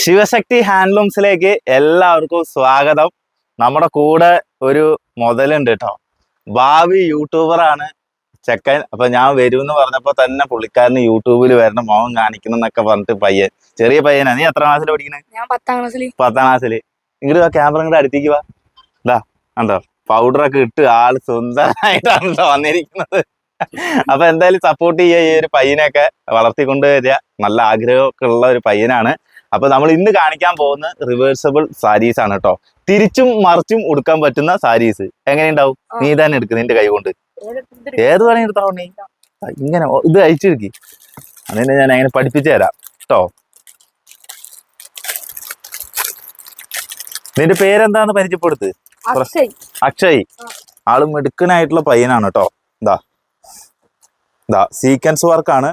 ശിവശക്തി ഹാൻഡ്ലൂംസിലേക്ക് എല്ലാവർക്കും സ്വാഗതം. നമ്മുടെ കൂടെ ഒരു മുതലുണ്ട് കേട്ടോ ഭാവി യൂട്യൂബറാണ് ചെക്കൻ. അപ്പൊ ഞാൻ വരും എന്ന് പറഞ്ഞപ്പോ തന്നെ പുള്ളിക്കാരന് യൂട്യൂബിൽ വരണം മോഹം കാണിക്കണം എന്നൊക്കെ പറഞ്ഞിട്ട് പയ്യൻ. ചെറിയ പയ്യനാ. നീ എത്ര ക്ലാസ്സിൽ പഠിക്കണേ? ഞാൻ പത്താം ക്ലാസ്സിൽ പത്താം ക്ലാസ്സിൽ. ഇങ്ങോട്ട് ആ ക്യാമറ ഇങ്ങോട്ട് അടുത്തേക്ക് വാ. ഇതാ കണ്ടോ? പൗഡറൊക്കെ ഇട്ട് ആൾ സ്വന്തമായിട്ടാണ് വന്നിരിക്കുന്നത്. അപ്പൊ എന്തായാലും സപ്പോർട്ട് ചെയ്യുക ഈ ഒരു പയ്യനെയൊക്കെ വളർത്തിക്കൊണ്ട് വരിക. നല്ല ആഗ്രഹമൊക്കെ ഉള്ള ഒരു പയ്യനാണ്. അപ്പൊ നമ്മൾ ഇന്ന് കാണിക്കാൻ പോകുന്ന റിവേഴ്സബിൾ സാരീസ് ആണ് കേട്ടോ തിരിച്ചും മറിച്ചും ഉടുക്കാൻ പറ്റുന്ന സാരീസ് എങ്ങനെയുണ്ടാവും. നീ തന്നെ എടുക്ക് നിന്റെ കൈ കൊണ്ട്. ഏത് വേണേ എടുത്താവും നീ ഇങ്ങനെ ഇത് അയച്ചെടുക്കി അതിനെ ഞാൻ അങ്ങനെ പഠിപ്പിച്ചു തരാം കേട്ടോ നിന്റെ പേരെന്താന്ന് പരിചയപ്പെടുത്ത്? അക്ഷയ്. ആൾ മിടുക്കനായിട്ടുള്ള പയ്യനാണ് കേട്ടോ ഇതാ ഇതാ സീക്വൻസ് വർക്കാണ്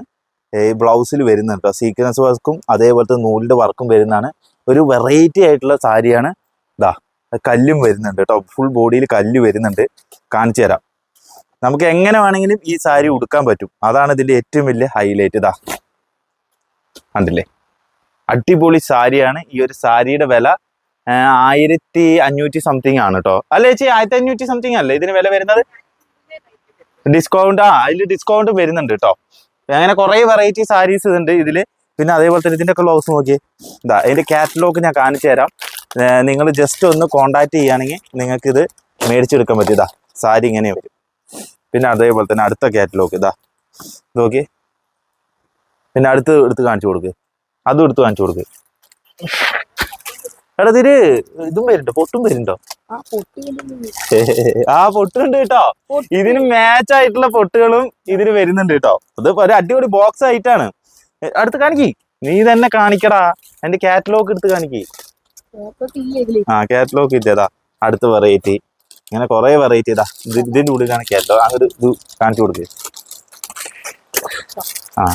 ഈ ബ്ലൗസിൽ വരുന്നുണ്ട് കേട്ടോ സീക്വൻസ് വർക്കും അതേപോലത്തെ നൂലിന്റെ വർക്കും വരുന്നതാണ്. ഒരു വെറൈറ്റി ആയിട്ടുള്ള സാരിയാണ് ഇതാ കല്ലും വരുന്നുണ്ട് കേട്ടോ ഫുൾ ബോഡിയിൽ കല്ല് വരുന്നുണ്ട്. കാണിച്ചു തരാം. നമുക്ക് എങ്ങനെ വേണമെങ്കിലും ഈ സാരി ഉടുക്കാൻ പറ്റും. അതാണ് ഇതിന്റെ ഏറ്റവും വലിയ ഹൈലൈറ്റ് ഇതാ കണ്ടില്ലേ? അടിപൊളി സാരിയാണ്. ഈ ഒരു സാരിയുടെ വില ആയിരത്തി അഞ്ഞൂറ്റി സംതിങ് ആണ് കേട്ടോ അല്ല ചേച്ചി ആയിരത്തി അഞ്ഞൂറ്റി സംതിങ് അല്ലേ ഇതിന് വില വരുന്നത്? ഡിസ്കൗണ്ട് ആ അതിൽ ഡിസ്കൗണ്ട് വരുന്നുണ്ട് കേട്ടോ അങ്ങനെ കുറെ വെറൈറ്റി സാരീസ് ഉണ്ട് ഇതിൽ പിന്നെ അതേപോലെ തന്നെ ഇതിന്റെ ഒക്കെ ബ്ലൗസ് നോക്കി ഇതാ അതിന്റെ കാറ്റലോഗ് ഞാൻ കാണിച്ചു തരാം. നിങ്ങൾ ജസ്റ്റ് ഒന്ന് കോണ്ടാക്ട് ചെയ്യുകയാണെങ്കിൽ നിങ്ങൾക്ക് ഇത് മേടിച്ചെടുക്കാൻ പറ്റും. ഇതാ സാരി ഇങ്ങനെ വരും. പിന്നെ അതേപോലെ തന്നെ അടുത്ത കാറ്റലോഗ് ഇത് നോക്കി പിന്നെ അടുത്ത് എടുത്ത് കാണിച്ചു കൊടുക്ക്. അതും എടുത്ത് കാണിച്ചു കൊടുക്ക്. എടാ ഇതിൽ ഇതും വരുന്നുണ്ടോ? പൊട്ടും വരുന്നുണ്ടോ? ആ പൊട്ടുണ്ട് കേട്ടോ. ഇതിന് മാച്ച് ആയിട്ടുള്ള പൊട്ടുകളും ഇതിന് വരുന്നുണ്ട് കേട്ടോ. അത് ഒരു അടിപൊളി ബോക്സ് ആയിട്ടാണ് അടുത്ത് കാണിക്കി. നീ തന്നെ കാണിക്കടാ. എന്റെ കാറ്റലോഗ് എടുത്ത് കാണിക്കി. ആ കാറ്റലോഗ് ഇല്ലേതാ അടുത്ത വെറൈറ്റി ഇങ്ങനെ കുറെ വെറൈറ്റി ഇതാ. ഇത് ഇതിന്റെ ഉള്ളിൽ കാണിക്കാമല്ലോ അങ്ങനെ ഇത് കാണിച്ചു കൊടുക്ക്. ആ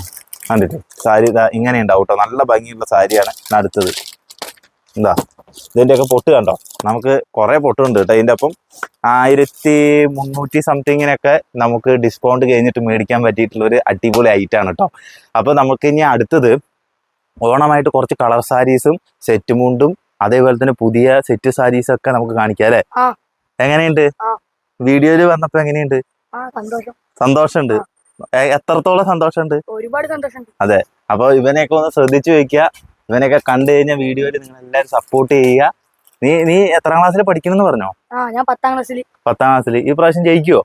കണ്ടിട്ട്. സാരി ഇതാ ഇങ്ങനെ ഉണ്ടാവും കേട്ടോ. നല്ല ഭംഗിയുള്ള സാരിയാണ് അടുത്തത്. എന്താ? ഇതിന്റെയൊക്കെ പൊട്ട് കണ്ടോ? നമുക്ക് കുറേ പൊട്ടുണ്ട് കേട്ടോ ഇതിന്റെ അപ്പം ആയിരത്തി മുന്നൂറ്റി സംതിങ്ങിനൊക്കെ നമുക്ക് ഡിസ്കൗണ്ട് കഴിഞ്ഞിട്ട് മേടിക്കാൻ പറ്റിയിട്ടുള്ള ഒരു അടിപൊളി ഐറ്റം ആണ് കേട്ടോ അപ്പോൾ നമുക്ക് ഇനി അടുത്തത് ഓണമായിട്ട് കുറച്ച് കളർ സാരീസും സെറ്റ് മുണ്ടും അതേപോലെ തന്നെ പുതിയ സെറ്റ് സാരീസ് ഒക്കെ നമുക്ക് കാണിക്കാം അല്ലേ. എങ്ങനെയുണ്ട്. വീഡിയോയിൽ വന്നപ്പോ എങ്ങനെയുണ്ട്? സന്തോഷമുണ്ട് എത്രത്തോളം സന്തോഷമുണ്ട് ഒരുപാട് സന്തോഷം അപ്പൊ ഇവനെയൊക്കെ ഒന്ന് ശ്രദ്ധിച്ചു വെക്കുക ഇവനെയൊക്കെ കണ്ടു കഴിഞ്ഞ വീഡിയോയിൽ നിങ്ങൾ എല്ലാവരും സപ്പോർട്ട് ചെയ്യുക. നീ നീ എത്രാം ക്ലാസ്സിൽ പഠിക്കണമെന്ന് പറഞ്ഞോ? ആ ഞാൻ പത്താം ക്ലാസ്സിൽ പത്താം ക്ലാസ്സിൽ ഈ പ്രാവശ്യം ജയിക്കുവോ.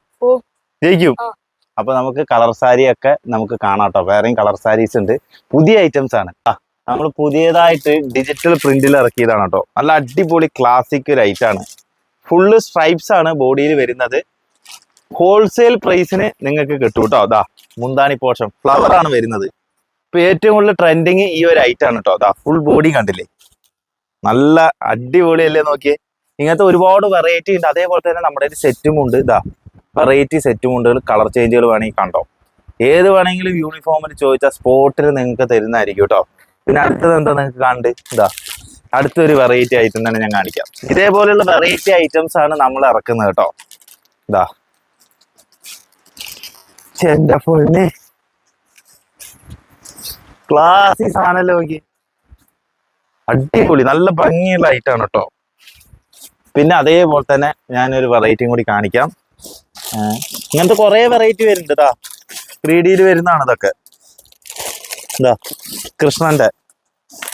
ജയിക്കും. ആ. അപ്പൊ നമുക്ക് കളർ സാരി ഒക്കെ നമുക്ക് കാണാം കേട്ടോ വേറെയും കളർ സാരീസ് ഉണ്ട്. പുതിയ ഐറ്റംസ് ആണ്. നമ്മൾ പുതിയതായിട്ട് ഡിജിറ്റൽ പ്രിന്റിൽ ഇറക്കിയതാണ് കേട്ടോ നല്ല അടിപൊളി ക്ലാസിക് ഒരു ഐറ്റം ആണ്. ഫുള്ള് സ്ട്രൈപ്സ് ആണ് ബോഡിയിൽ വരുന്നത്. ഹോൾസെയിൽ പ്രൈസിന് നിങ്ങൾക്ക് കിട്ടും കേട്ടോ അതാ മുന്താണി പോഷം ഫ്ലവർ ആണ് വരുന്നത്. ഇപ്പൊ ഏറ്റവും കൂടുതൽ ട്രെൻഡിങ് ഈ ഒരു ഐറ്റം ആണ് കേട്ടോ അതാ ഫുൾ ബോഡി കണ്ടില്ലേ? നല്ല അടിപൊളിയല്ലേ നോക്കിയേ? ഇങ്ങനത്തെ ഒരുപാട് വെറൈറ്റി ഉണ്ട്. അതേപോലെ തന്നെ നമ്മുടെ ഒരു സെറ്റും ഉണ്ട്. ഇതാ വെറൈറ്റി സെറ്റും ഉണ്ട്. കളർ ചേഞ്ചുകൾ വേണമെങ്കിൽ കണ്ടോ? ഏത് വേണമെങ്കിലും യൂണിഫോമിൽ ചോദിച്ചാൽ സ്പോട്ടിൽ നിങ്ങൾക്ക് തരുന്നതായിരിക്കും കേട്ടോ പിന്നെ അടുത്തത് എന്താ നിങ്ങൾക്ക് കണ്ട് ഇതാ അടുത്തൊരു വെറൈറ്റി ഐറ്റം തന്നെ ഞാൻ കാണിക്കാം. ഇതേപോലെയുള്ള വെറൈറ്റി ഐറ്റംസ് ആണ് നമ്മൾ ഇറക്കുന്നത് കേട്ടോ ഇതാ എന്റെ ക്ലാസ്സിസ് ആണല്ലോ നോക്കി അടിപൊളി നല്ല ഭംഗിയുള്ള ഐറ്റം ആണ് കേട്ടോ പിന്നെ അതേപോലെ തന്നെ ഞാനൊരു വെറൈറ്റിയും കൂടി കാണിക്കാം. ഇങ്ങനത്തെ കുറെ വെറൈറ്റി വരുന്നുണ്ട് ഇതാ ത്രീ ഡിയിൽ വരുന്നതാണ് ഇതൊക്കെ. ഇതാ കൃഷ്ണന്റെ.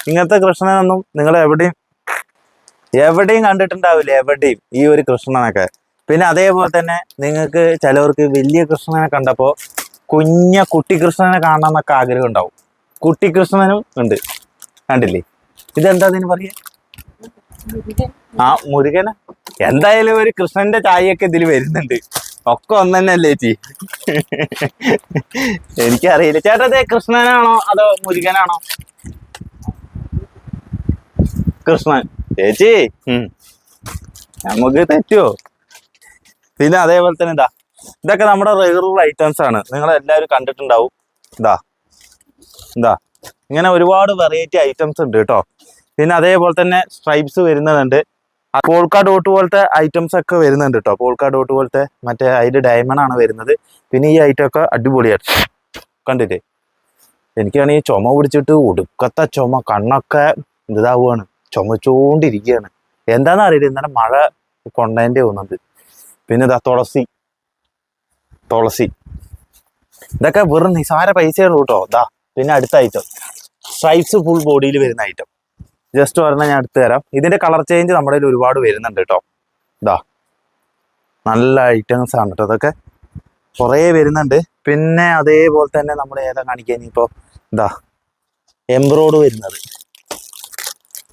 ഇങ്ങനത്തെ കൃഷ്ണനൊന്നും നിങ്ങൾ എവിടെയും എവിടെയും കണ്ടിട്ടുണ്ടാവില്ല എവിടെയും ഈ ഒരു കൃഷ്ണനൊക്കെ. പിന്നെ അതേപോലെ തന്നെ നിങ്ങൾക്ക് ചിലവർക്ക് വലിയ കൃഷ്ണനെ കണ്ടപ്പോൾ കുഞ്ഞ കുട്ടി കൃഷ്ണനെ കാണണം എന്നൊക്കെ ആഗ്രഹം ഉണ്ടാവും. കുട്ടി കൃഷ്ണനും ഉണ്ട്. കണ്ടില്ലേ? ഇതെന്താ അതിന് പറയാ? ആ മുരുകന. എന്തായാലും ഒരു കൃഷ്ണന്റെ ചായയൊക്കെ ഇതിൽ വരുന്നുണ്ട്. ഒക്കെ ഒന്ന് തന്നെയല്ലേ ചേച്ചി? എനിക്കറിയില്ല. ചേട്ടാ അതെ കൃഷ്ണനാണോ അതോ മുരുകനാണോ? കൃഷ്ണൻ. ചേച്ചി. നമുക്ക് തെറ്റുവോ? പിന്നെ അതേപോലെ തന്നെ ഇതാ. ഇതൊക്കെ നമ്മുടെ റെഗുലർ ഐറ്റംസ് ആണ്. നിങ്ങൾ എല്ലാവരും കണ്ടിട്ടുണ്ടാവും. ഇതാ. ഇതാ ഇങ്ങനെ ഒരുപാട് വെറൈറ്റി ഐറ്റംസ് ഉണ്ട് കേട്ടോ. പിന്നെ അതേപോലെ തന്നെ സ്ട്രൈപ്സ് വരുന്നുണ്ട് പോൾക്ക ഡോട്ട് പോലത്തെ ഐറ്റംസ് ഒക്കെ വരുന്നുണ്ട് കേട്ടോ. പോൾക്ക ഡോട്ട് പോലത്തെ മറ്റേ അതിൽ ഡയമണ്ട് ആണ് വരുന്നത്. പിന്നെ ഈ ഐറ്റം ഒക്കെ അടിപൊളിയാണ് കണ്ടില്ലേ? എനിക്കാണെങ്കിൽ ചുമ പിടിച്ചിട്ട് ഒടുക്കത്തെ ചുമ കണ്ണൊക്കെ ഇതാവുകയാണ് ചുമച്ചുകൊണ്ടിരിക്കുകയാണ് എന്താണെന്ന് അറിയില്ല. ഇന്നലെ മഴ കൊണ്ടതിന്റെ തോന്നുന്നുണ്ട്. പിന്നെ ഇതാ തുളസി. തുളസി. ഇതൊക്കെ വെറും നിസാര പൈസയാണ് കേട്ടോ. ഇതാ പിന്നെ അടുത്ത ഐറ്റം സ്ട്രൈപ്സ് ഫുൾ ബോഡിയിൽ വരുന്ന ഐറ്റം ജസ്റ്റ് പറഞ്ഞാൽ ഞാൻ എടുത്തു തരാം. ഇതിന്റെ കളർ ചേഞ്ച് നമ്മുടെ കയ്യിൽ ഒരുപാട് വരുന്നുണ്ട് കേട്ടോ ഇതാ നല്ല ഐറ്റംസ് ആണ് കേട്ടോ അതൊക്കെ. കുറേ വരുന്നുണ്ട്. പിന്നെ അതേപോലെ തന്നെ നമ്മൾ ഏതാ കാണിക്കുക ഇനിയിപ്പോ ഇതാ എംബ്രോയ്ഡ് വരുന്നത്.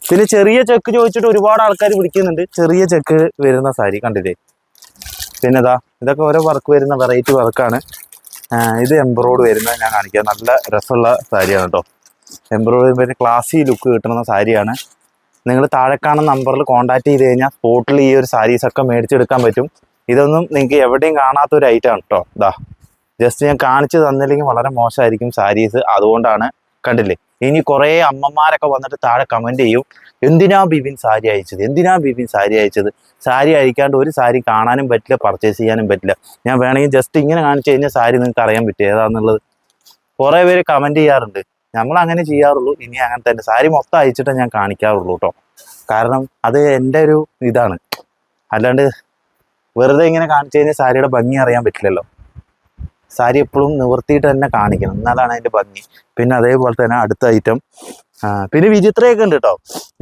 പിന്നെ ചെറിയ ചെക്ക് ചോദിച്ചിട്ട് ഒരുപാട് ആൾക്കാർ പിടിക്കുന്നുണ്ട്. ചെറിയ ചെക്ക് വരുന്ന സാരി കണ്ടില്ലേ? പിന്നെ ഇതാ ഇതൊക്കെ ഓരോ വർക്ക് വരുന്ന വെറൈറ്റി വർക്കാണ് ഇത് എംബ്രോയ്ഡ് വരുന്നത് ഞാൻ കാണിക്കാം. നല്ല രസമുള്ള സാരിയാണ് കേട്ടോ എംബ്രോയ്ഡറി വരുന്ന ക്ലാസി ലുക്ക് കിട്ടുന്ന സാരിയാണ്. നിങ്ങൾ താഴെ കാണുന്ന നമ്പറിൽ കോൺടാക്ട് ചെയ്ത് കഴിഞ്ഞാൽ സ്പോട്ടിൽ ഈ ഒരു സാരീസ് ഒക്കെ മേടിച്ചെടുക്കാൻ പറ്റും. ഇതൊന്നും നിങ്ങൾക്ക് എവിടെയും കാണാത്ത ഒരു ഐറ്റമാണ് കേട്ടോ ഇതാ ജസ്റ്റ് ഞാൻ കാണിച്ചു തന്നില്ലെങ്കിൽ വളരെ മോശമായിരിക്കും സാരീസ് അതുകൊണ്ടാണ് കണ്ടില്ലേ? ഇനി കുറേ അമ്മമാരൊക്കെ വന്നിട്ട് താഴെ കമന്റ് ചെയ്യും. എന്തിനാ ബിബിൻ സാരി അയച്ചത്? എന്തിനാ ബിബിൻ സാരി അയച്ചത്? സാരി അയക്കാണ്ട് ഒരു സാരി കാണാനും പറ്റില്ല പർച്ചേസ് ചെയ്യാനും പറ്റില്ല. ഞാൻ വേണമെങ്കിൽ ജസ്റ്റ് ഇങ്ങനെ കാണിച്ചു കഴിഞ്ഞാൽ സാരി നിങ്ങൾക്ക് അറിയാൻ പറ്റും. ഏതാന്നുള്ളത്? കുറേ പേര് കമന്റ് ചെയ്യാറുണ്ട്. നമ്മൾ അങ്ങനെ ചെയ്യാറുള്ളൂ. ഇനി അങ്ങനെ തന്നെ. സാരി മൊത്തം അയച്ചിട്ടേ ഞാൻ കാണിക്കാറുള്ളൂ കേട്ടോ കാരണം അത് എന്റെ ഒരു ഇതാണ്. അല്ലാണ്ട് വെറുതെ ഇങ്ങനെ കാണിച്ചു കഴിഞ്ഞാൽ സാരിയുടെ ഭംഗി അറിയാൻ പറ്റില്ലല്ലോ. സാരി എപ്പോഴും നിവർത്തിയിട്ട് തന്നെ കാണിക്കണം. എന്നാലാണ് അതിന്റെ ഭംഗി. പിന്നെ അതേപോലെ തന്നെ അടുത്ത ഐറ്റം പിന്നെ വിചിത്രയൊക്കെ ഉണ്ട് കേട്ടോ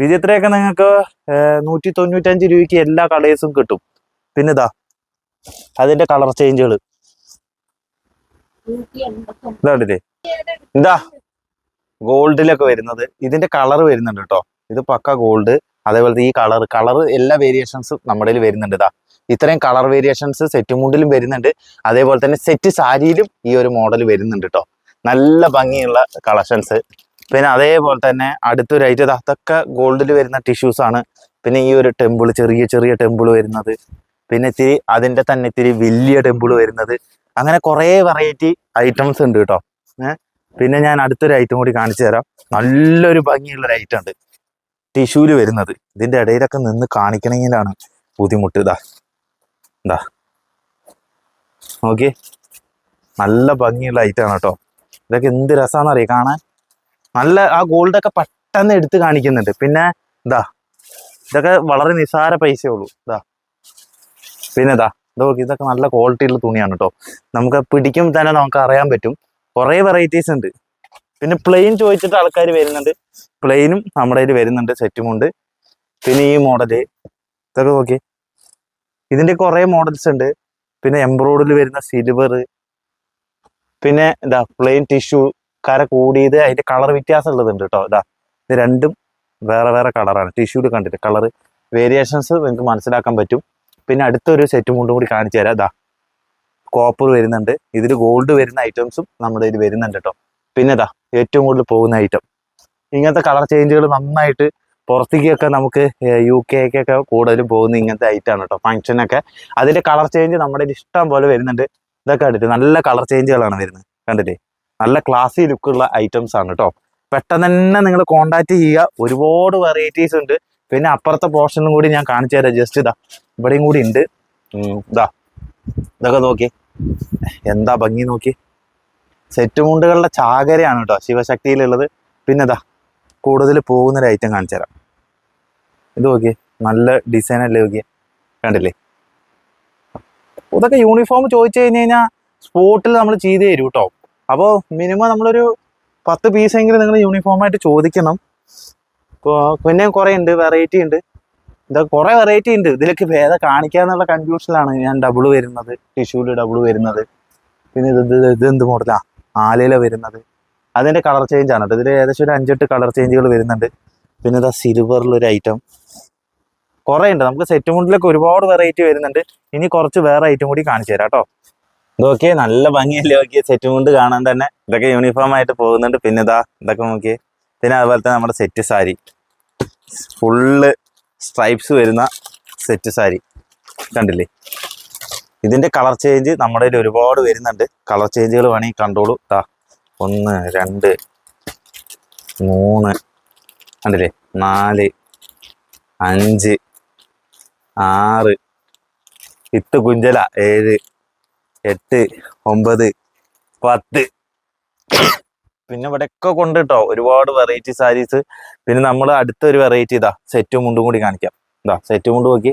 വിചിത്രയൊക്കെ നിങ്ങൾക്ക് നൂറ്റി തൊണ്ണൂറ്റഞ്ച് രൂപയ്ക്ക് എല്ലാ കളേഴ്സും കിട്ടും. പിന്നെ ഇതാ അതിന്റെ കളർ ചേഞ്ചുകൾ ഇതാണ്ടില്ലേ ഇതാ ഗോൾഡിലൊക്കെ വരുന്നത്. ഇതിന്റെ കളർ വരുന്നുണ്ട് കേട്ടോ ഇത് പക്ക ഗോൾഡ്. അതേപോലെ ഈ കളർ കളർ എല്ലാ വേരിയേഷൻസും നമ്മുടെ വരുന്നുണ്ട് ഇതാ ഇത്രയും കളർ വേരിയേഷൻസ് സെറ്റ് മുണ്ടിലും വരുന്നുണ്ട്. അതേപോലെ തന്നെ സെറ്റ് സാരിയിലും ഈ ഒരു മോഡൽ വരുന്നുണ്ട് കേട്ടോ നല്ല ഭംഗിയുള്ള കളക്ഷൻസ് പിന്നെ അതേപോലെ തന്നെ അടുത്തൊരു ഐറ്റം അതൊക്കെ ഗോൾഡിൽ വരുന്ന ടിഷ്യൂസ് ആണ്. പിന്നെ ഈ ഒരു ടെമ്പിൾ ചെറിയ ചെറിയ ടെമ്പിൾ വരുന്നത്. പിന്നെ ഇത്തിരി അതിന്റെ തന്നെ ഇത്തിരി വലിയ ടെമ്പിൾ വരുന്നത്. അങ്ങനെ കുറേ വെറൈറ്റി ഐറ്റംസ് ഉണ്ട് കേട്ടോ. പിന്നെ ഞാൻ അടുത്തൊരു ഐറ്റം കൂടി കാണിച്ചു തരാം. നല്ലൊരു ഭംഗിയുള്ള ഒരു ഐറ്റം ഉണ്ട്. ടിഷ്യൂൽ വരുന്നത്. ഇതിന്റെ ഇടയിലൊക്കെ നിന്ന് കാണിക്കണമെങ്കിലാണ് ബുദ്ധിമുട്ട്. ഇതാ ഇതാ നോക്കി നല്ല ഭംഗിയുള്ള ഐറ്റം ആണ് കേട്ടോ. ഇതൊക്കെ എന്ത് രസമാണെന്നറിയാം കാണാൻ നല്ല ആ ഗോൾഡ് ഒക്കെ പെട്ടെന്ന് എടുത്ത് കാണിക്കുന്നുണ്ട്. പിന്നെ ഇതാ ഇതൊക്കെ വളരെ നിസാര പൈസയേ ഉള്ളൂ. ഇതാ പിന്നെ ഇതാ ഇതൊക്കെ ഇതൊക്കെ നല്ല ക്വാളിറ്റിയുള്ള തുണിയാണ് കേട്ടോ നമുക്ക് പിടിക്കും തന്നെ നമുക്ക് അറിയാൻ പറ്റും. കുറേ വെറൈറ്റീസ് ഉണ്ട്. പിന്നെ പ്ലെയിൻ ചോദിച്ചിട്ട് ആൾക്കാർ വരുന്നുണ്ട്. പ്ലെയിനും നമ്മുടെ കയ്യിൽ വരുന്നുണ്ട് സെറ്റുമുണ്ട് പിന്നെ ഈ മോഡൽ ഇതൊക്കെ നോക്കി. ഇതിന്റെ കുറേ മോഡൽസ് ഉണ്ട്. പിന്നെ എംബ്രോയിഡിൽ വരുന്ന സിൽവർ പിന്നെ ഇതാ പ്ലെയിൻ ടിഷ്യൂ കര കൂടിയത് അതിന്റെ കളർ വ്യത്യാസം ഉള്ളതുണ്ട് കേട്ടോ. ഇതാ ഇത് രണ്ടും വേറെ വേറെ കളറാണ് ടിഷ്യൂൽ കണ്ടിട്ട് കളർ വേരിയേഷൻസ് നിങ്ങൾക്ക് മനസ്സിലാക്കാൻ പറ്റും. പിന്നെ അടുത്തൊരു സെറ്റ് മുണ്ടും കൂടി കാണിച്ചു തരാം. ഇതാ കോപ്പർ വരുന്നുണ്ട്. ഇതിൽ ഗോൾഡ് വരുന്ന ഐറ്റംസും നമ്മുടെ ഇതിൽ വരുന്നുണ്ട് കേട്ടോ. പിന്നെ ഇതാ ഏറ്റവും കൂടുതൽ പോകുന്ന ഐറ്റം ഇങ്ങനത്തെ കളർ ചേഞ്ചുകൾ നന്നായിട്ട് പുറത്തേക്കൊക്കെ നമുക്ക് യു കെക്കൊക്കെ കൂടുതലും പോകുന്ന ഇങ്ങനത്തെ ഐറ്റമാണ് കേട്ടോ. ഫങ്ഷനൊക്കെ അതിന്റെ കളർ ചേഞ്ച് നമ്മുടെ ഇഷ്ടം പോലെ വരുന്നുണ്ട്. ഇതൊക്കെ കണ്ടിട്ട് നല്ല കളർ ചേഞ്ചുകളാണ് വരുന്നത്. കണ്ടില്ലേ? നല്ല ക്ലാസ്സി ലുക്കുള്ള ഐറ്റംസ് ആണ് കേട്ടോ പെട്ടെന്ന് തന്നെ നിങ്ങൾ കോണ്ടാക്ട് ചെയ്യുക. ഒരുപാട് വെറൈറ്റീസ് ഉണ്ട്. പിന്നെ അപ്പുറത്തെ പോർഷനും കൂടി ഞാൻ കാണിച്ചു തരാം. ജസ്റ്റ് ഇതാ. ഇവിടെയും കൂടി ഉണ്ട്. ഇതാ. ഇതൊക്കെ നോക്കി. എന്താ ഭംഗി നോക്കി. സെറ്റ് മുണ്ടുകളുടെ ചാകരയാണ് കേട്ടോ ശിവശക്തിയിലുള്ളത്. പിന്നെ ഇതാ. കൂടുതൽ പോകുന്നൊരു ഐറ്റം കാണിച്ചു തരാം. ഇത് നോക്കി നല്ല ഡിസൈൻ അല്ലേ നോക്കി കണ്ടില്ലേ? ഇതൊക്കെ യൂണിഫോം ചോദിച്ചു കഴിഞ്ഞ് കഴിഞ്ഞാൽ സ്പോട്ടിൽ നമ്മൾ ചെയ്ത് തരും കേട്ടോ അപ്പോൾ മിനിമം നമ്മളൊരു പത്ത് പീസെങ്കിലും നിങ്ങൾ യൂണിഫോമായിട്ട് ചോദിക്കണം. ഇപ്പോൾ പിന്നെയും കുറേ ഉണ്ട് വെറൈറ്റി ഉണ്ട് എന്താ കുറേ വെറൈറ്റി ഉണ്ട് ഇതിലൊക്കെ ഭേദം കാണിക്കാന്നുള്ള കൺഫ്യൂഷനിലാണ് ഞാൻ ഡബിൾ വരുന്നത്. ടിഷ്യൂൽ ഡബിൾ വരുന്നത്. പിന്നെ ഇത് ഇത് ഇത് എന്ത് മോഡലാ ആലയില വരുന്നത്. അതിന്റെ കളർ ചേഞ്ച് ആണ് ഇതിൽ ഏകദേശം ഒരു അഞ്ചെട്ട് കളർ ചേഞ്ചുകൾ വരുന്നുണ്ട്. പിന്നെ ഇതാ സിൽവറിലൊരു ഐറ്റം കുറേ ഉണ്ട് നമുക്ക് സെറ്റ് മുണ്ടിലൊക്കെ ഒരുപാട് വെറൈറ്റി വരുന്നുണ്ട്. ഇനി കുറച്ച് വേറെ ഐറ്റം കൂടി കാണിച്ചു തരാം കേട്ടോ. ഇതൊക്കെ നല്ല ഭംഗിയല്ലേ നോക്കിയ? സെറ്റും കൊണ്ട് കാണാൻ തന്നെ. ഇതൊക്കെ യൂണിഫോം ആയിട്ട് പോകുന്നുണ്ട്. പിന്നെ ഇതാ ഇതൊക്കെ നോക്കിയേ. പിന്നെ അതുപോലെ തന്നെ നമ്മുടെ സെറ്റ് സാരി. ഫുള്ള് സ്ട്രൈപ്സ് വരുന്ന സെറ്റ് സാരി. കണ്ടില്ലേ? ഇതിന്റെ കളർ ചേഞ്ച് നമ്മുടെ കയ്യിൽ ഒരുപാട് വരുന്നുണ്ട്. കളർ ചേഞ്ചുകൾ വേണമെങ്കിൽ കണ്ടോളൂ. ദാ ഒന്ന് രണ്ട് മൂന്ന് കണ്ടില്ലേ? നാല് അഞ്ച് ആറ് ഇത്ത് കുഞ്ചല ഏഴ് എട്ട് ഒമ്പത് പത്ത്. പിന്നെ ഇവിടെയൊക്കെ കൊണ്ട് കേട്ടോ ഒരുപാട് വെറൈറ്റി സാരീസ് പിന്നെ നമ്മൾ അടുത്തൊരു വെറൈറ്റി ഇതാ സെറ്റും മുണ്ടും കൂടി കാണിക്കാം. ഇതാ സെറ്റ് മുണ്ട് നോക്കി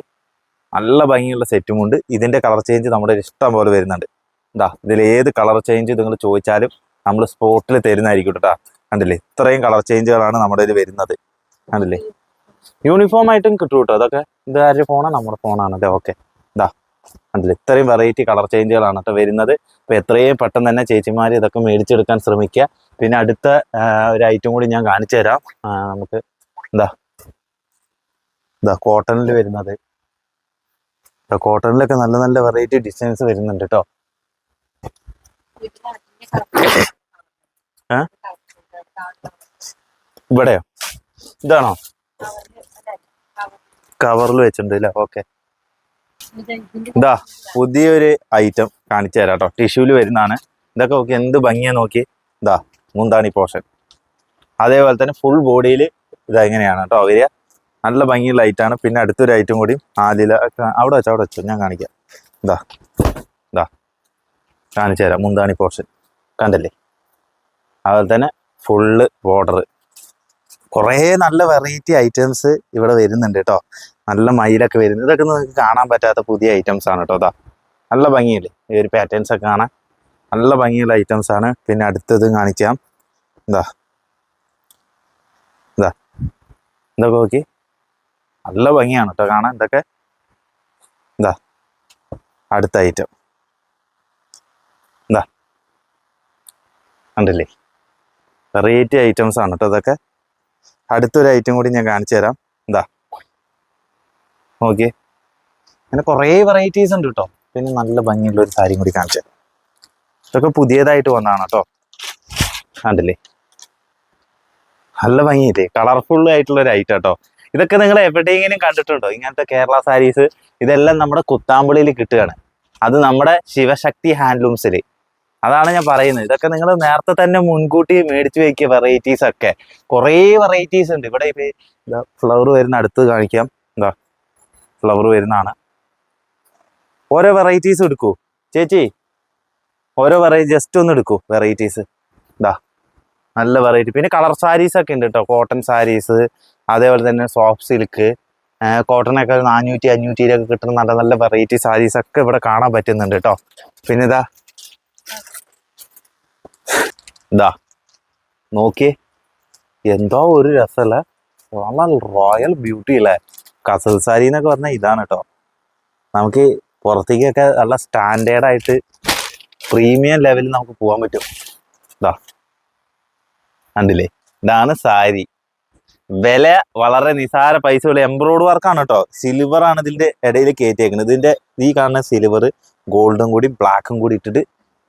നല്ല ഭംഗിയുള്ള സെറ്റും മുണ്ട്. ഇതിന്റെ കളർ ചേഞ്ച് നമ്മുടെ ഇഷ്ടം പോലെ വരുന്നുണ്ട്. ഇതാ ഇതിൽ ഏത് കളർ ചേഞ്ച് നിങ്ങൾ ചോദിച്ചാലും നമ്മൾ സ്പോട്ടിൽ തരുന്നതായിരിക്കും കേട്ടോ കണ്ടില്ലേ? ഇത്രയും കളർ ചേഞ്ചുകളാണ് നമ്മുടെ ഇതിൽ വരുന്നത്. കണ്ടില്ലേ? യൂണിഫോം ആയിട്ടും കിട്ടും കേട്ടോ അതൊക്കെ ഇതാരുടെ ഫോണാണ് നമ്മുടെ ഫോണാണ് അതെ ഓക്കെ ഇതാ കണ്ടില്ലേ? ഇത്രയും വെറൈറ്റി കളർ ചേഞ്ചുകളാണ് കേട്ടോ വരുന്നത്. അപ്പോൾ എത്രയും പെട്ടെന്ന് തന്നെ ചേച്ചിമാർ ഇതൊക്കെ മേടിച്ചെടുക്കാൻ ശ്രമിക്കുക. പിന്നെ അടുത്ത ഒരു ഐറ്റം കൂടി ഞാൻ കാണിച്ചു തരാം. നമുക്ക് എന്താ? ഇതാ കോട്ടണിൽ വരുന്നത്. കോട്ടണിലൊക്കെ നല്ല നല്ല വെറൈറ്റി ഡിസൈൻസ് വരുന്നുണ്ട് കേട്ടോ? ഇവിടെയോ? ഇതാണോ? കവറിൽ വെച്ചിട്ടുണ്ട് അല്ലേ? ഓക്കെ. ഇതാ പുതിയൊരു ഐറ്റം കാണിച്ചു തരാം കേട്ടോ ടിഷ്യൂൽ വരുന്നതാണ്. ഇതൊക്കെ നോക്കി എന്ത് ഭംഗിയാ നോക്കി. ഇതാ മുന്താണി പോർഷൻ. അതേപോലെ തന്നെ ഫുൾ ബോഡിയിൽ ഇതാ ഇങ്ങനെയാണ് കേട്ടോ വരിക. നല്ല ഭംഗിയുള്ള ഐറ്റാണ് പിന്നെ അടുത്തൊരു ഐറ്റം കൂടി ആലില അവിടെ വെച്ചോ അവിടെ വെച്ചോ ഞാൻ കാണിക്കാം. ഇതാ ഇതാ കാണിച്ചു തരാം മുന്താണി പോർഷൻ. കണ്ടല്ലേ? അതുപോലെ തന്നെ ഫുള്ള് ബോർഡർ കുറേ നല്ല വെറൈറ്റി ഐറ്റംസ് ഇവിടെ വരുന്നുണ്ട് കേട്ടോ നല്ല മയിലൊക്കെ വരുന്നത്. ഇതൊക്കെ നിങ്ങൾക്ക് കാണാൻ പറ്റാത്ത പുതിയ ഐറ്റംസ് ആണ് കേട്ടോ. അതാ നല്ല ഭംഗിയില്ലേ? ഈ ഒരു പാറ്റേൺസ് ഒക്കെ കാണാൻ നല്ല ഭംഗിയുള്ള ഐറ്റംസ് ആണ്. പിന്നെ അടുത്തത് കാണിക്കാം. എന്താ എന്താ ഇതൊക്കെ നോക്കി. നല്ല ഭംഗിയാണ് കേട്ടോ കാണാൻ. ഇതൊക്കെ എന്താ അടുത്ത ഐറ്റം എന്താ കണ്ടില്ലേ? വെറൈറ്റി ഐറ്റംസ് ആണ് കേട്ടോ ഇതൊക്കെ. അടുത്തൊരു ഐറ്റം കൂടി ഞാൻ കാണിച്ചു തരാം എന്താ നോക്കിയേ. അങ്ങനെ കുറേ വെറൈറ്റീസ് ഉണ്ട് കേട്ടോ പിന്നെ നല്ല ഭംഗിയുള്ള ഒരു സാരിയും കൂടി കാണിച്ചു ഇതൊക്കെ പുതിയതായിട്ട് വന്നതാണ് കേട്ടോ കണ്ടില്ലേ? നല്ല ഭംഗിയില്ലേ? കളർഫുൾ ആയിട്ടുള്ള ഒരു ഐറ്റം കേട്ടോ ഇതൊക്കെ നിങ്ങൾ എവിടെയെങ്കിലും കണ്ടിട്ടുണ്ടോ? ഇങ്ങനത്തെ കേരള സാരീസ് ഇതെല്ലാം നമ്മുടെ കുത്താമ്പളിയിൽ കിട്ടുകയാണ്. അത് നമ്മുടെ ശിവശക്തി ഹാൻഡ്ലൂംസിൽ അതാണ് ഞാൻ പറയുന്നത്. ഇതൊക്കെ നിങ്ങൾ നേരത്തെ തന്നെ മുൻകൂട്ടി മേടിച്ചു വയ്ക്കുക വെറൈറ്റീസ് ഒക്കെ. കുറേ വെറൈറ്റീസ് ഉണ്ട്. ഇവിടെ ഫ്ലവർ വരുന്ന അടുത്ത് കാണിക്കാം. എന്താ ഫ്ലവർ വരുന്നതാണ്. ഓരോ വെറൈറ്റീസ് എടുക്കൂ. ചേച്ചി ഓരോ വെറൈറ്റി ജസ്റ്റ് ഒന്ന് എടുക്കൂ വെറൈറ്റീസ് ഇതാ നല്ല വെറൈറ്റി പിന്നെ കളർ സാരീസ് ഒക്കെ ഉണ്ട് കേട്ടോ കോട്ടൺ സാരീസ് അതേപോലെ തന്നെ സോഫ്റ്റ് സിൽക്ക് കോട്ടണൊക്കെ നാനൂറ്റി അഞ്ഞൂറ്റിയിലൊക്കെ കിട്ടുന്ന നല്ല നല്ല വെറൈറ്റി സാരീസ് ഒക്കെ ഇവിടെ കാണാൻ പറ്റുന്നുണ്ട് കേട്ടോ പിന്നെ ഇതാ ഇതാ നോക്കിയേ. എന്തോ ഒരു രസമല്ല? നല്ല റോയൽ ബ്യൂട്ടി അല്ലേ? കസൽ സാരി എന്നൊക്കെ പറഞ്ഞാൽ ഇതാണ് കേട്ടോ നമുക്ക് പുറത്തേക്കൊക്കെ നല്ല സ്റ്റാൻഡേർഡ് ആയിട്ട് പ്രീമിയം ലെവലിൽ നമുക്ക് പോകാൻ പറ്റും. ഇതാ കണ്ടില്ലേ? ഇതാണ് സാരി. വില വളരെ നിസാര പൈസ ഉള്ള എംബ്രോയ്ഡ് വർക്കാണ് കേട്ടോ സിൽവർ ആണ് ഇതിന്റെ ഇടയിൽ കയറ്റിയേക്കുന്നത് ഇതിന്റെ ഈ കാണുന്ന സിൽവർ ഗോൾഡും കൂടി ബ്ലാക്കും കൂടി ഇട്ടിട്ട്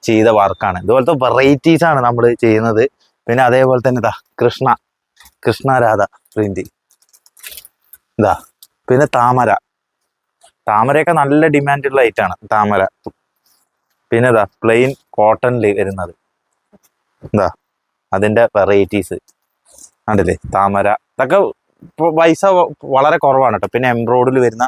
ചെയ്ത വർക്കാണ് ഇതുപോലത്തെ വെറൈറ്റീസ് ആണ് നമ്മൾ ചെയ്യുന്നത്. പിന്നെ അതേപോലെ തന്നെ ഇതാ കൃഷ്ണ. കൃഷ്ണ രാധ പ്രിന്റ് ഇതാ പിന്നെ താമര. താമരയൊക്കെ നല്ല ഡിമാൻഡുള്ള ഐറ്റാണ് താമര. പിന്നെ ഇതാ പ്ലെയിൻ കോട്ടണിൽ വരുന്നത്. എന്താ അതിന്റെ വെറൈറ്റീസ് കണ്ടില്ലേ? താമര. ഇതൊക്കെ പൈസ വളരെ കുറവാണ് കേട്ടോ പിന്നെ എംബ്രോയിഡിൽ വരുന്ന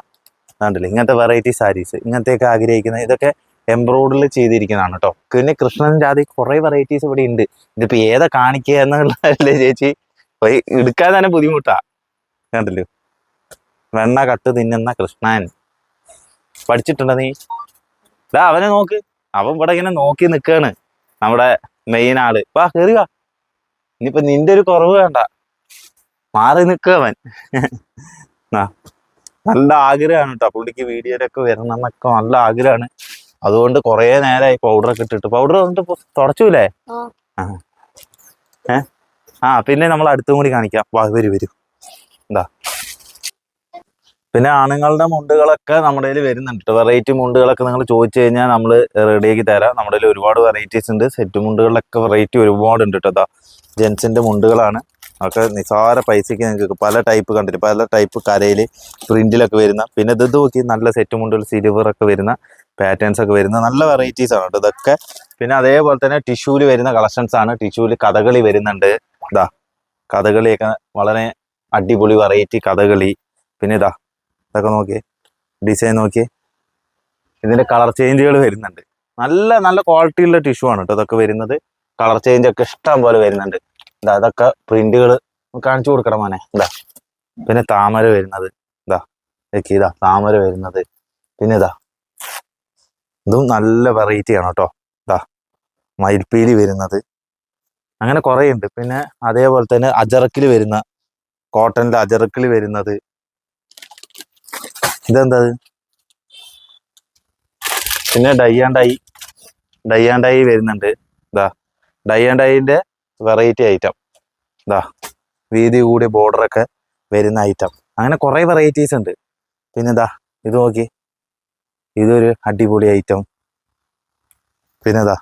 കണ്ടില്ലേ? ഇങ്ങനത്തെ വെറൈറ്റി സാരീസ് ഇങ്ങനത്തെയൊക്കെ ആഗ്രഹിക്കുന്ന ഇതൊക്കെ എംബ്രോയിഡിൽ ചെയ്തിരിക്കുന്നതാണ് കേട്ടോ പിന്നെ കൃഷ്ണൻ ജാതി കുറേ വെറൈറ്റീസ് ഇവിടെ ഉണ്ട് ഇതിപ്പോ ഏതാ കാണിക്കുക എന്നുള്ളതല്ലേ ചേച്ചി? എടുക്കാൻ തന്നെ ബുദ്ധിമുട്ടാ. കണ്ടില്ലോ? വെണ്ണ കട്ട് തിന്നുന്ന കൃഷ്ണൻ. പഠിച്ചിട്ടുണ്ടോ നീ? ഇതാ അവനെ നോക്ക്. അവൻ ഇവിടെ ഇങ്ങനെ നോക്കി നിൽക്കുകയാണ് നമ്മുടെ മെയിൻ ആൾ. വാ കേറി വാ. ഇനിയിപ്പൊ നിന്റെ ഒരു കുറവ് വേണ്ട. മാറി നിൽക്കുക അവൻ. നല്ല ആഗ്രഹമാണ് കേട്ടോ പുള്ളിക്ക് വീഡിയോയിലൊക്കെ വരണം എന്നൊക്കെ നല്ല ആഗ്രഹമാണ്. അതുകൊണ്ട് കുറേ നേരമായി പൗഡറൊക്കെ ഇട്ടിട്ട്. പൗഡർ വന്നിട്ട് തുടച്ചൂലേ? ആ. പിന്നെ നമ്മൾ അടുത്തും കൂടി കാണിക്കാം. വാ വരൂ വരൂ. എന്താ പിന്നെ ആണുങ്ങളുടെ മുണ്ടുകളൊക്കെ നമ്മുടെ കയ്യിൽ വരുന്നുണ്ട് വെറൈറ്റി മുണ്ടുകളൊക്കെ നിങ്ങൾ ചോദിച്ചു കഴിഞ്ഞാൽ നമ്മൾ റെഡിയാക്കി തരാം. നമ്മുടെ കയ്യിൽ ഒരുപാട് വെറൈറ്റീസ് ഉണ്ട്. സെറ്റ് മുണ്ടുകളിലൊക്കെ വെറൈറ്റി ഒരുപാട് ഉണ്ട് കേട്ടോ ജെൻസിന്റെ മുണ്ടുകളാണ്. ഒക്കെ നിസാര പൈസയ്ക്ക് നിങ്ങൾക്ക് പല ടൈപ്പ് കണ്ടിട്ട് പല ടൈപ്പ് കരയിൽ പ്രിന്റിലൊക്കെ വരുന്ന. പിന്നെ ഇത് നോക്കി നല്ല സെറ്റ് മുണ്ടുകൾ സിൽവർ ഒക്കെ വരുന്ന പാറ്റേൺസ് ഒക്കെ വരുന്ന നല്ല വെറൈറ്റീസ് ആണ് കേട്ടോ ഇതൊക്കെ. പിന്നെ അതേപോലെ തന്നെ ടിഷ്യൂൽ വരുന്ന കളക്ഷൻസ് ആണ്. ടിഷ്യൂൽ കഥകളി വരുന്നുണ്ട്. ഇതാ കഥകളിയൊക്കെ വളരെ അടിപൊളി വെറൈറ്റി കഥകളി. പിന്നെ ഇതാ ഇതൊക്കെ നോക്കിയേ ഡിസൈൻ നോക്കി. ഇതിന്റെ കളർ ചേഞ്ചുകൾ വരുന്നുണ്ട്. നല്ല നല്ല ക്വാളിറ്റിയുള്ള ടിഷ്യൂ ആണ് കേട്ടോ ഇതൊക്കെ വരുന്നത്. കളർ ചേഞ്ച് ഒക്കെ ഇഷ്ടം പോലെ വരുന്നുണ്ട്. ഇതാ അതൊക്കെ പ്രിന്റുകൾ കാണിച്ചു കൊടുക്കണം മോനെ. ഇതാ പിന്നെ താമര വരുന്നത്. ഇതൊക്കെ ഇതാ താമര വരുന്നത്. പിന്നെ ഇതാ ഇതും നല്ല വെറൈറ്റി ആണ് കേട്ടോ ഇതാ മയിൽപ്പീലി വരുന്നത്. അങ്ങനെ കുറേ ഉണ്ട് പിന്നെ അതേപോലെ തന്നെ അജറക്കിൽ വരുന്ന കോട്ടണിൽ അജറക്കിൽ വരുന്നത്. ഇതെന്താ ഇത്? പിന്നെ ഡയ്യാണ്ടായി. ഡയ്യാണ്ടായി വരുന്നുണ്ട്. ഇതാ ഡയ്യാണ്ടായിന്റെ വെറൈറ്റി ഐറ്റം ഇതാ വീതി കൂടിയ ബോർഡറൊക്കെ വരുന്ന ഐറ്റം അങ്ങനെ കുറേ വെറൈറ്റീസ് ഉണ്ട്. പിന്നെ ഇതാ ഇത് നോക്കി. ഇതൊരു അടിപൊളി ഐറ്റം പിന്നെ ഇതാ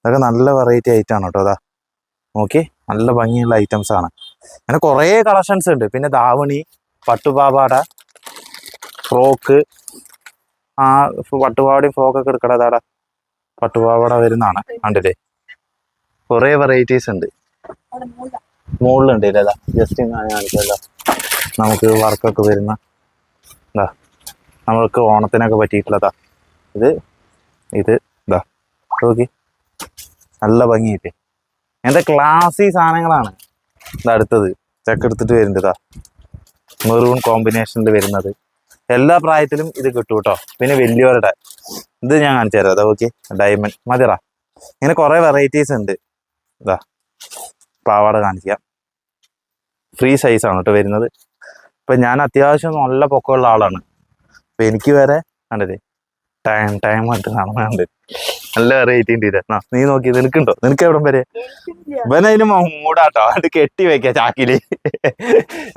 ഇതൊക്കെ നല്ല വെറൈറ്റി ഐറ്റം ആണ് കേട്ടോ അതാ നോക്കി നല്ല ഭംഗിയുള്ള ഐറ്റംസ് ആണ്. അങ്ങനെ കുറേ കളക്ഷൻസ് ഉണ്ട്. പിന്നെ ദാവണി പട്ടുപാവാട ഫ്രോക്ക്. ആ പട്ടുപാവടയും ഫ്രോക്കൊക്കെ എടുക്കണതാടാ പട്ടുപാവാട വരുന്നതാണ് കണ്ടില്ലേ? കുറേ വെറൈറ്റീസ് ഉണ്ട്. മുകളിലുണ്ട് ഇല്ലതാ ജസ്റ്റ് കാണിക്കല്ല നമുക്ക് വർക്കൊക്കെ വരുന്ന ഇതാ. നമ്മൾക്ക് ഓണത്തിനൊക്കെ പറ്റിയിട്ടുള്ളതാ. ഇത് ഇത് ഇതാ. നോക്കി. നല്ല ഭംഗിയില്ലേ എന്താ ക്ലാസി സാധനങ്ങളാണ്. ഇത് അടുത്തത്. ചെക്ക് എടുത്തിട്ട് വരുന്നത്. മെറൂൺ കോമ്പിനേഷനിൽ വരുന്നത്. എല്ലാ പ്രായത്തിലും ഇത് കിട്ടും കേട്ടോ പിന്നെ വലിയവരുടെ ഇത് ഞാൻ കാണിച്ചു തരാം. അതാ ഓക്കെ ഡയമണ്ട് മതിറ ഇങ്ങനെ കുറേ വെറൈറ്റീസ് ഉണ്ട്. ഇതാ പാവാട കാണിക്കാം. ഫ്രീ സൈസാണ് കേട്ടോ വരുന്നത്. ഇപ്പം ഞാൻ അത്യാവശ്യം നല്ല പൊക്കമുള്ള ആളാണ്. അപ്പം എനിക്ക് വരെ കണ്ടില്ലേ? ടൈം ടൈം ആയിട്ട് നടന്നുണ്ട് നല്ല വെറൈറ്റി ഉണ്ട് ഇത്. നീ നോക്കി നിനക്കുണ്ടോ? നിനക്ക് എവിടം വരെ. ഇവനതിന് മൂടാട്ടോ. അത് കെട്ടി വെക്ക ചാക്കിൽ.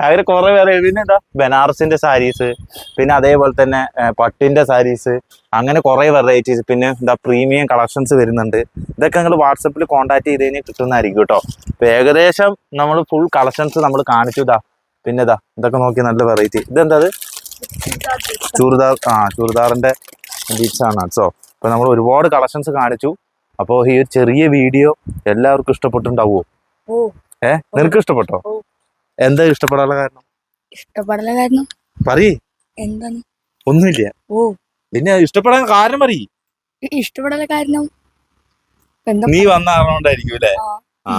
അങ്ങനെ കുറെ പേര് പിന്നെ എന്താ? ബനാറസിന്റെ സാരീസ് പിന്നെ അതേപോലെ തന്നെ പട്ടിന്റെ സാരീസ് അങ്ങനെ കുറെ വെറൈറ്റീസ് പിന്നെ എന്താ? പ്രീമിയം കളക്ഷൻസ് വരുന്നുണ്ട്. ഇതൊക്കെ നിങ്ങൾ വാട്സപ്പിൽ കോൺടാക്ട് ചെയ്ത് കഴിഞ്ഞാൽ കിട്ടുന്നതായിരിക്കും കേട്ടോ. ഇപ്പൊ ഏകദേശം നമ്മൾ ഫുൾ കളക്ഷൻസ് നമ്മൾ കാണിച്ചു. ഇതാ പിന്നെ ഇതാ ഇതൊക്കെ നോക്കി നല്ല വെറൈറ്റി ഇതെന്താ അത്? ചൂർദാർ ആ ചൂർദാറിന്റെ ബീച്ച് ആണ്. ഇപ്പൊ നമ്മൾ ഒരുപാട് കളക്ഷൻസ് കാണിച്ചു. അപ്പോൾ ഈ ഒരു ചെറിയ വീഡിയോ എല്ലാവർക്കും ഇഷ്ടപ്പെട്ടുണ്ടാവുമോ ഏ? നിനക്ക് ഇഷ്ടപ്പെട്ടോ. എന്താ ഇഷ്ടപ്പെടാനുള്ള കാരണം? ഇഷ്ടപ്പെടാനുള്ള കാരണം? പറയ്. എന്താണ്? ഒന്നുമില്ല. ഓ. പിന്നെ ഇഷ്ടപ്പെടാൻ കാരണം പറ ഇഷ്ടപ്പെടാനുള്ള കാരണം? നീ വന്ന കാരണമുണ്ടായിരിക്കും അല്ലേ. ആ.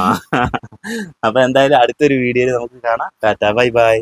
അപ്പൊ എന്തായാലും അടുത്തൊരു വീഡിയോയിൽ നമുക്ക് കാണാം. Tata bye bye.